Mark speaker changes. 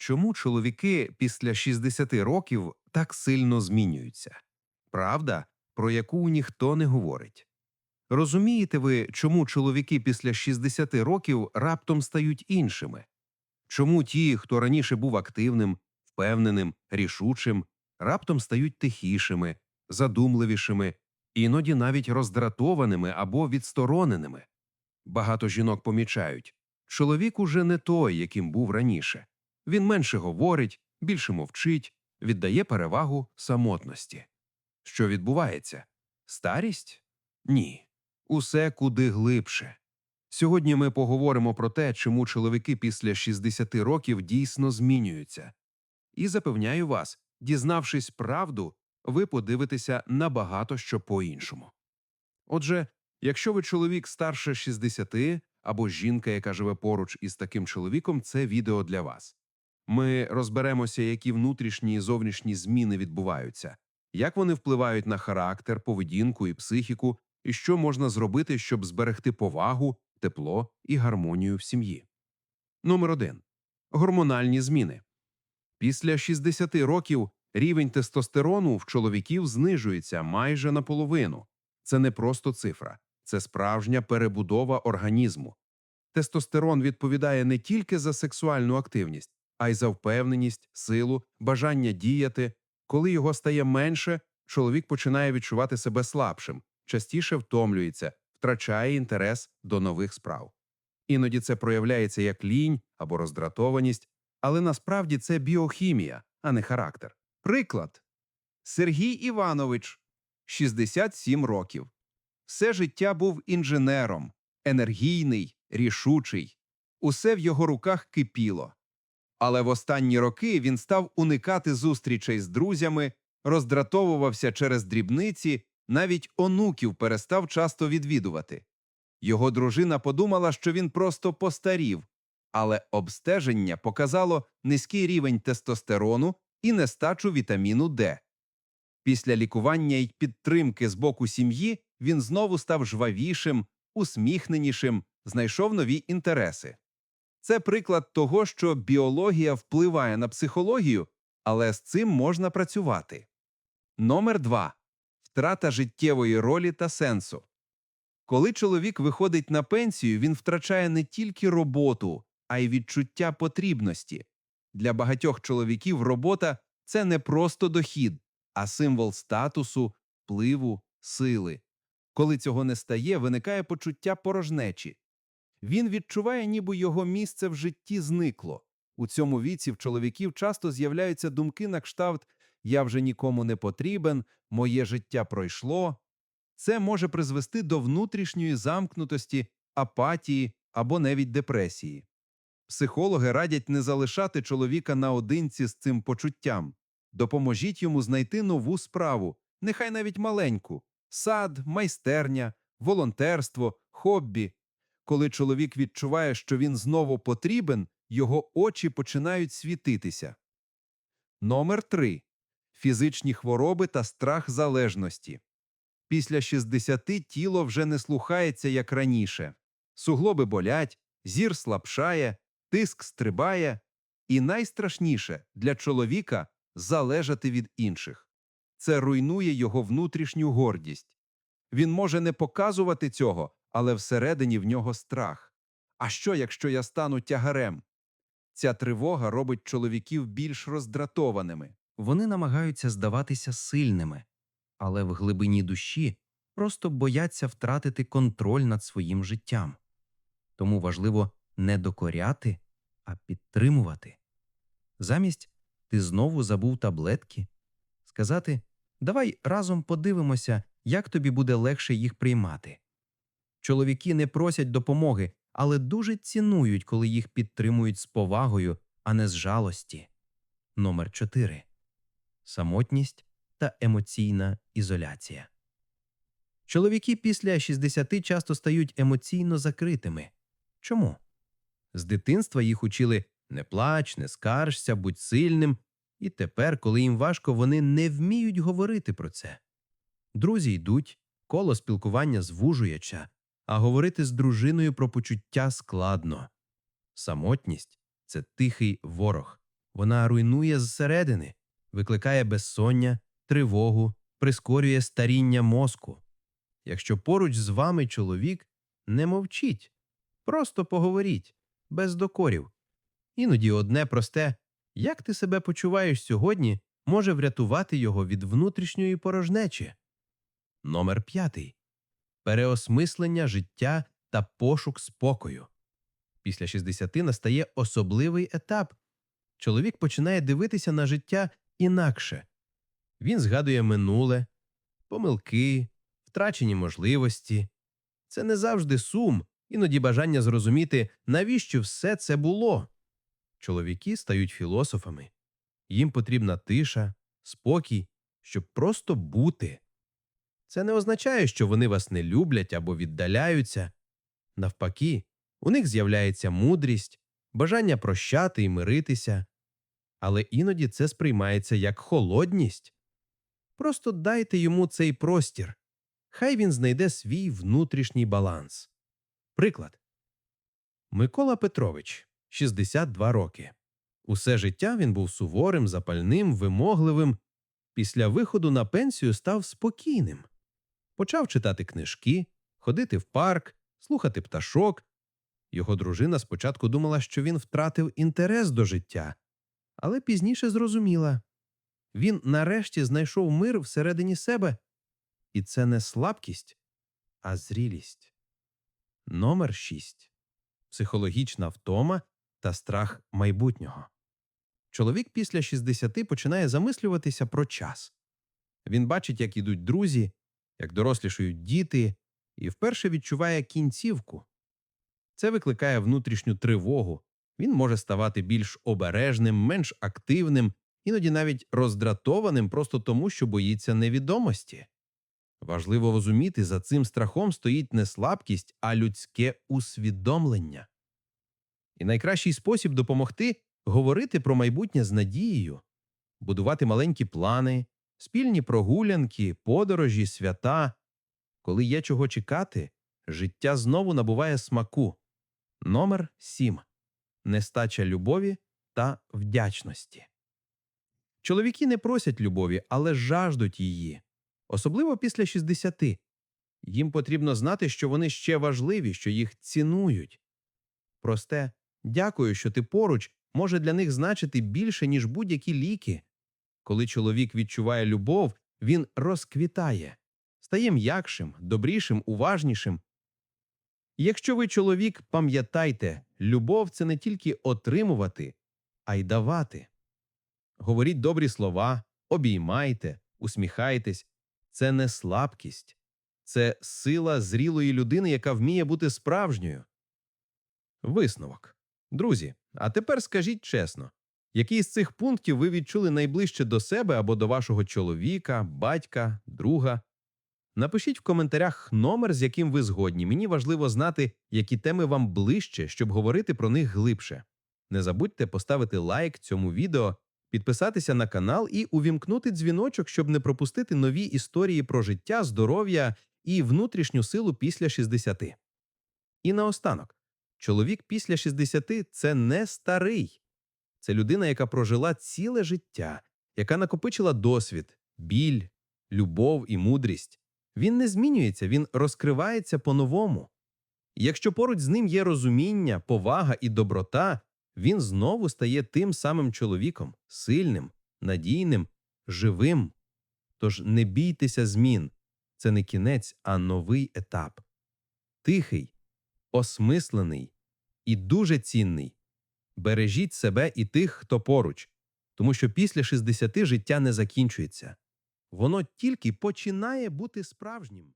Speaker 1: Чому чоловіки після 60 років так сильно змінюються? Правда, про яку ніхто не говорить. Розумієте ви, чому чоловіки після 60 років раптом стають іншими? Чому ті, хто раніше був активним, впевненим, рішучим, раптом стають тихішими, задумливішими, іноді навіть роздратованими або відстороненими? Багато жінок помічають, чоловік уже не той, яким був раніше. Він менше говорить, більше мовчить, віддає перевагу самотності. Що відбувається? Старість? Ні. Усе куди глибше. Сьогодні ми поговоримо про те, чому чоловіки після 60 років дійсно змінюються. І запевняю вас, дізнавшись правду, ви подивитеся на багато що по-іншому. Отже, якщо ви чоловік старше 60 або жінка, яка живе поруч із таким чоловіком, це відео для вас. Ми розберемося, які внутрішні і зовнішні зміни відбуваються, як вони впливають на характер, поведінку і психіку, і що можна зробити, щоб зберегти повагу, тепло і гармонію в сім'ї. Номер 1. Гормональні зміни. Після 60 років рівень тестостерону в чоловіків знижується майже наполовину. Це не просто цифра, це справжня перебудова організму. Тестостерон відповідає не тільки за сексуальну активність, а й за впевненість, силу, бажання діяти. Коли його стає менше, чоловік починає відчувати себе слабшим, частіше втомлюється, втрачає інтерес до нових справ. Іноді це проявляється як лінь або роздратованість, але насправді це біохімія, а не характер. Приклад Сергій Іванович, 67 років. Все життя був інженером, енергійний, рішучий. Усе в його руках кипіло. Але в останні роки він став уникати зустрічей з друзями, роздратовувався через дрібниці, навіть онуків перестав часто відвідувати. Його дружина подумала, що він просто постарів, але обстеження показало низький рівень тестостерону і нестачу вітаміну Д. Після лікування й підтримки з боку сім'ї він знову став жвавішим, усміхненішим, знайшов нові інтереси. Це приклад того, що біологія впливає на психологію, але з цим можна працювати. Номер 2. Втрата життєвої ролі та сенсу. Коли чоловік виходить на пенсію, він втрачає не тільки роботу, а й відчуття потрібності. Для багатьох чоловіків робота це не просто дохід, а символ статусу, впливу, сили. Коли цього не стає, виникає почуття порожнечі. Він відчуває, ніби його місце в житті зникло. У цьому віці в чоловіків часто з'являються думки на кшталт «я вже нікому не потрібен, моє життя пройшло». Це може призвести до внутрішньої замкнутості, апатії або навіть депресії. Психологи радять не залишати чоловіка наодинці з цим почуттям. Допоможіть йому знайти нову справу, нехай навіть маленьку сад, майстерня, волонтерство, хобі. Коли чоловік відчуває, що він знову потрібен, його очі починають світитися. Номер 3. Фізичні хвороби та страх залежності. Після 60 тіло вже не слухається, як раніше. Суглоби болять, зір слабшає, тиск стрибає, і найстрашніше для чоловіка залежати від інших. Це руйнує його внутрішню гордість. Він може не показувати цього, але всередині в нього страх. А що, якщо я стану тягарем? Ця тривога робить чоловіків більш роздратованими.
Speaker 2: Вони намагаються здаватися сильними, але в глибині душі просто бояться втратити контроль над своїм життям. Тому важливо не докоряти, а підтримувати. Замість ти знову забув таблетки, сказати Давай разом подивимося, як тобі буде легше їх приймати. Чоловіки не просять допомоги, але дуже цінують, коли їх підтримують з повагою, а не з жалості. Номер 4. Самотність та емоційна ізоляція. Чоловіки після 60 часто стають емоційно закритими. Чому? З дитинства їх учили не плач, не скаржся, будь сильним, і тепер, коли їм важко, вони не вміють говорити про це. Друзі йдуть, коло спілкування звужується, а говорити з дружиною про почуття складно. Самотність це тихий ворог, Вона руйнує зсередини, викликає безсоння, тривогу, прискорює старіння мозку. Якщо поруч з вами чоловік, не мовчіть, просто поговоріть, без докорів. Іноді одне просте як ти себе почуваєш сьогодні, може врятувати його від внутрішньої порожнечі. Номер п'ятий переосмислення життя та пошук спокою. Після 60 настає особливий етап. Чоловік починає дивитися на життя інакше. Він згадує минуле, помилки, втрачені можливості. Це не завжди сум, іноді бажання зрозуміти, навіщо все це було. Чоловіки стають філософами. Їм потрібна тиша, спокій, щоб просто бути. Це не означає, що вони вас не люблять або віддаляються. Навпаки, у них з'являється мудрість, бажання прощати і миритися. Але іноді це сприймається як холодність. Просто дайте йому цей простір. Хай він знайде свій внутрішній баланс. Приклад. Микола Петрович, 62 роки. Усе життя він був суворим, запальним, вимогливим. Після виходу на пенсію став спокійним. Почав читати книжки, ходити в парк, слухати пташок. Його дружина спочатку думала, що він втратив інтерес до життя, але пізніше зрозуміла він нарешті знайшов мир всередині себе, і це не слабкість, а зрілість. Номер 6. Психологічна втома та страх майбутнього. Чоловік після 60 починає замислюватися про час. Він бачить, як ідуть друзі, як дорослішають діти, і вперше відчуває кінцівку. Це викликає внутрішню тривогу. Він може ставати більш обережним, менш активним, іноді навіть роздратованим просто тому, що боїться невідомості. Важливо розуміти, за цим страхом стоїть не слабкість, а людське усвідомлення. І найкращий спосіб допомогти говорити про майбутнє з надією, будувати маленькі плани, спільні прогулянки, подорожі, свята. Коли є чого чекати, життя знову набуває смаку. Номер 7. Нестача любові та вдячності. Чоловіки не просять любові, але жаждуть її, особливо після 60. Їм потрібно знати, що вони ще важливі, що їх цінують. Просте дякую, що ти поруч може для них значити більше, ніж будь-які ліки. Коли чоловік відчуває любов, він розквітає, стає м'якшим, добрішим, уважнішим. Якщо ви чоловік, пам'ятайте, любов це не тільки отримувати, а й давати. Говоріть добрі слова, обіймайте, усміхайтесь. Це не слабкість, це сила зрілої людини, яка вміє бути справжньою. Висновок. Друзі, а тепер скажіть чесно, який з цих пунктів ви відчули найближче до себе або до вашого чоловіка, батька, друга? Напишіть в коментарях номер, з яким ви згодні. Мені важливо знати, які теми вам ближче, щоб говорити про них глибше. Не забудьте поставити лайк цьому відео, підписатися на канал і увімкнути дзвіночок, щоб не пропустити нові історії про життя, здоров'я і внутрішню силу після 60. І наостанок. Чоловік після 60 – це не старий. Це людина, яка прожила ціле життя, яка накопичила досвід, біль, любов і мудрість. Він не змінюється, він розкривається по-новому. Якщо поруч з ним є розуміння, повага і доброта, він знову стає тим самим чоловіком, сильним, надійним, живим. Тож не бійтеся змін. Це не кінець, а новий етап. Тихий, осмислений і дуже цінний. Бережіть себе і тих, хто поруч, тому що після 60 життя не закінчується. Воно тільки починає бути справжнім.